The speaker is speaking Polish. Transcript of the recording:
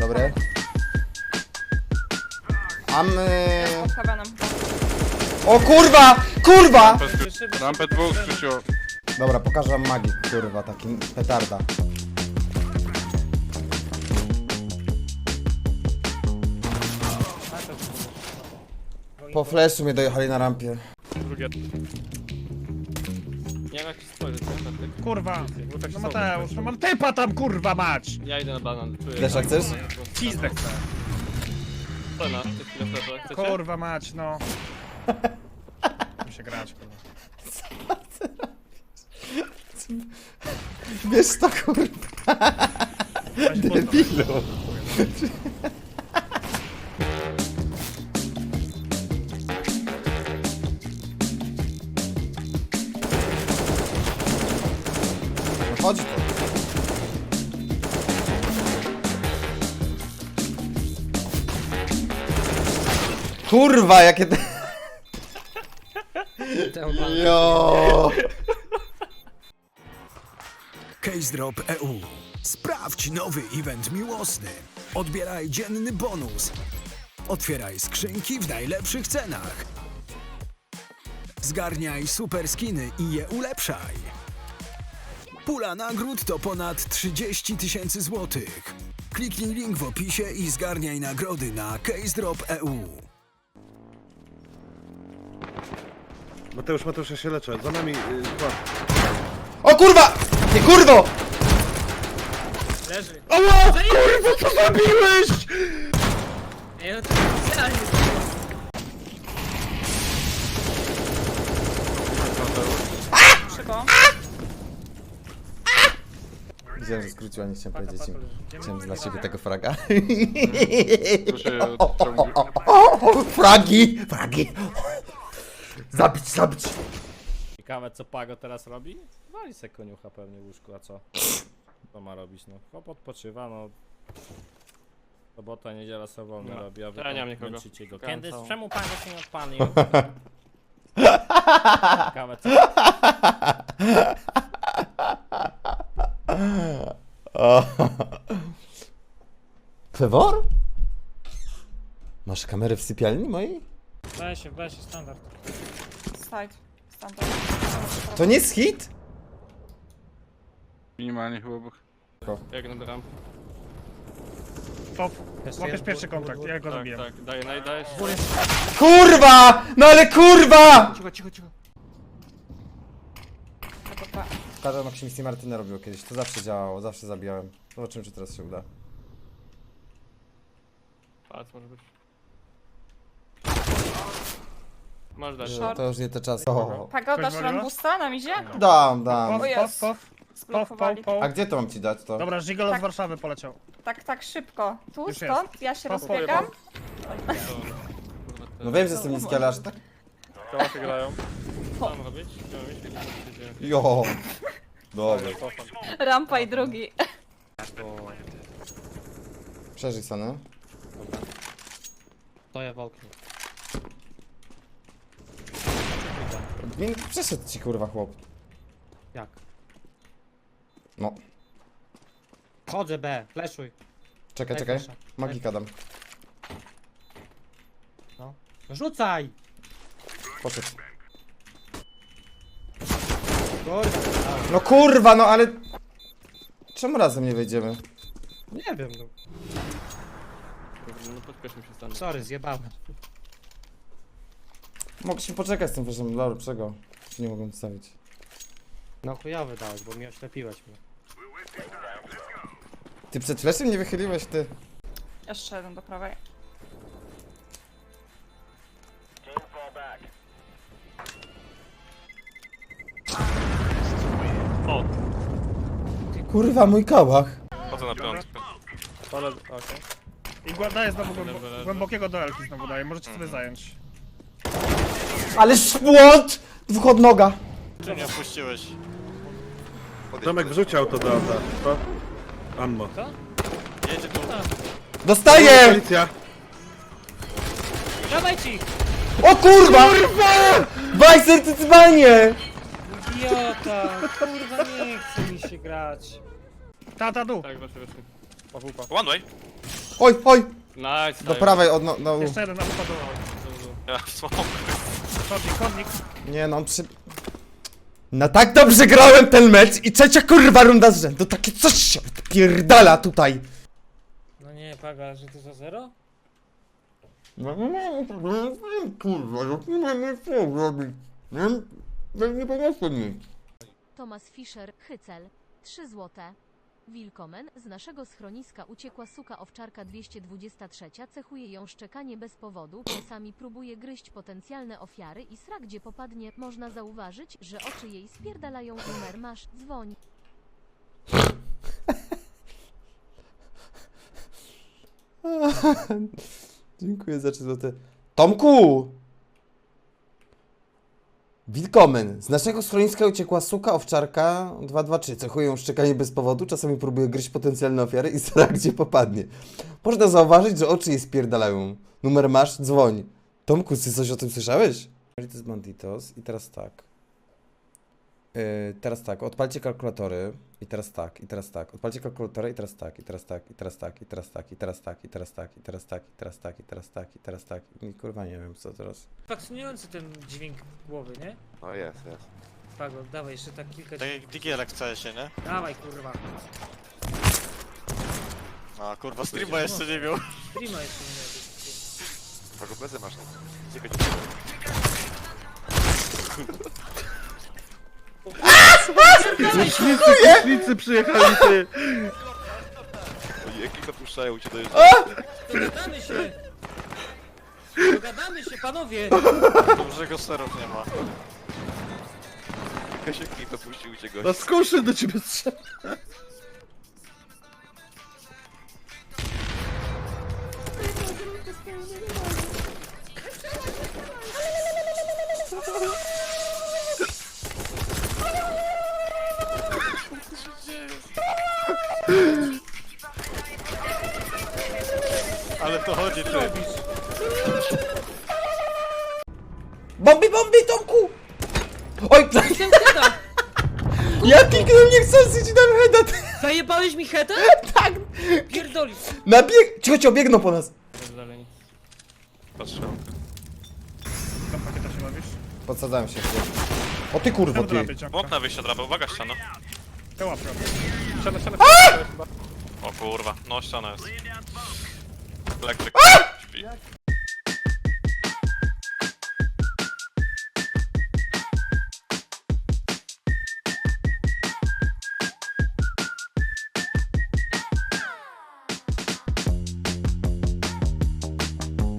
Dobry. Mam... y, Pod heavenem. O kurwa! Kurwa! Rampę dwóch, Krzysiu. Dobra, pokażę wam magii, kurwa, taki petarda. Po flashu mnie dojechali na rampie. Drugie. Kurwa, tak no. Mateusz, no mam typa tam kurwa mać! Ja idę na banan, czuję. Flesza chcesz? Pizdę chcę. Chwilę flesza, chcecie? Kurwa mać, no. Muszę grać, kurwa. Wiesz to kurwa, Weź debilu. Kurwa, jakie te... Jo. Case Drop EU. Sprawdź nowy event miłosny. Odbieraj dzienny bonus. Otwieraj skrzynki w najlepszych cenach. Zgarniaj super skiny i je ulepszaj. Pula nagród to ponad 30 tysięcy złotych. Kliknij link w opisie i zgarniaj nagrody na Case Drop EU. Mateusz, Mateusz, ja się leczę. Za nami, yy, dwa. O kurwa! Ty kurwo! Leży. Ała! Kurwa, co zabiłeś? Ej, no to specjalnie. Szybko. Wiedziałem, że skróciła, nie chciałem powiedzieć im. Chciałem dla ciebie tego fraga. O, fragi! Fragi! Zabić, zabić! Ciekawe co Pago teraz robi? Wali se koniucha pewnie w łóżku, a co? Co ma robić, no? Chłop odpoczywa, no. Sobota, niedziela sobie wolny No, robi, a wy ja nie mam tam nikogo. męczycie go. Szukałem Kiedy, całą. czemu Pago się nie odpalił? Ciekawe co... Pewor? Masz kamerę w sypialni mojej? Weź się, weź się, standard. Side. Standard. To nie jest hit? Minimalnie chyba obok. Jak nabieram? Top. Łapiesz pierwszy kontakt, ja go Tak, zabiję. tak, daję, daję. Kurwa! No ale kurwa! Cicho, cicho, cicho. Pokażę Maximis i Martynę robił kiedyś, to zawsze działało, zawsze zabijałem. Zobaczymy, czy teraz się uda. Patrz, może być. Możesz dać. Że To już nie te czasy. O. Pago, dasz Ktoś woliła? rambusta na mizie? Dam, dam. Pow, pow, pow, pow, pow, Zblokowali. pow. A gdzie to mam ci dać to? Dobra, Żigolo z Tak. Warszawy poleciał. Tak, tak, szybko. Tu, Już jest. stąd, ja się pow, rozbiegam. No wiem, że jestem niski, ale aż tak... Kołachy grają. Co mam robić? Co mam robić? Jo. Dobra. Rampa i drugi. Przeżyj Sany. Stoję w oknie. Przeszedł ci kurwa chłop. Jak? No. Chodzę B, fleszuj. Czekaj, Daj czekaj. flasha. Magika dam. Rzucaj! Poszedł. Kurwa. No kurwa, no ale... Czemu razem nie wejdziemy? Nie wiem, no. No podpieszmy się stąd. Sorry, zjebałem. Mogliśmy poczekać z tym wyżem, dobra, czego? Nie mogłem wstawić. No chujowy dałeś, bo mi oślepiłeś mnie. Ty przed fleszem nie wychyliłeś, ty? Jeszcze jeden do prawej. Kurwa, mój kałach. Chodzę na piątkę. Ale, okej. I gła- daję znowu głębo głębokiego do Elki znowu daję, możecie sobie zająć. Ale szpłot! Dwóch od noga. Czy nie opuściłeś? Tomek wrzucił auto do auta. To? Ammo. Jedzie tu. Dostaję! Policja! Dawaj ci! O kurwa! Kurwa! Bajser, ty dzbanie! Idiota! Kurwa, nie chce mi się grać. Tata, dół! Tak, weszły, weszły. One way. Oj, oj! Nice, Do prawej, od no, no. Jeszcze jeden na wypadu. Ja smoke. Chodnik, chodnik. Nie no, on przy... No tak dobrze grałem ten mecz i trzecia kurwa runda z rzędu, takie coś się pierdala tutaj. No nie, Paga, że ty za zero? No kurwa, nie mam co zrobić. Nie, nie pomogę mi. Thomas Fischer, Hycel. 3 złote. Wilkomen, z naszego schroniska uciekła suka owczarka 223, cechuje ją szczekanie bez powodu, czasami próbuje gryźć potencjalne ofiary i sra gdzie popadnie, można zauważyć, że oczy jej spierdalają numer masz, dzwoń. Dziękuję za 3 złote. Tomku! Wilkomen. Z naszego schroniska uciekła suka, owczarka 223. Cechują szczekanie bez powodu, czasami próbuje gryźć potencjalne ofiary i sra gdzie popadnie. Można zauważyć, że oczy jej spierdalają. Numer masz, dzwoń. Tomku, ty coś o tym słyszałeś? Banditos Banditos i teraz tak. Yy, teraz tak, odpalcie kalkulatory i teraz tak, i teraz tak, odpalcie kalkulatory i teraz tak, i teraz tak, i teraz tak, i teraz tak, i teraz tak, i teraz tak, i teraz tak, i teraz tak, i teraz tak, i teraz tak, i kurwa nie wiem co teraz. Fascynujący ten dźwięk głowy, nie? O jest, jest. Pago, dawaj jeszcze tak kilka Tak jak digielek w CS-ie, nie? Dawaj, kurwa. A kurwa, streama jeszcze nie miał. Streama jeszcze nie miał. Kogo bezę masz? Łucznicy, łucznicy przyjechali, ty! Jaki dopuszczają cię do Dogadamy się! Dogadamy się, panowie! Dobrze, że serów nie ma. Kasiek nie dopuścił cię Na gość. skuszy do ciebie strzela. To chodzi, ty. Bombi, bombi, Tomku! Oj, Jestem heda! ja kliknąłem niechcący ci dam heada, ty- Zajebałeś mi heda? tak! Pierdolisz! Na bieg, cicho, cicho, biegną po nas. Patrzę. Pakieta się bawisz. Podsadzałem się. O ty kurwo, ty. drapie ciągle. Bok na wyjście draba, uwaga ściana. Ja łapię. Siada, siada, O kurwa, no ściana jest. Elektryk. Drzwi.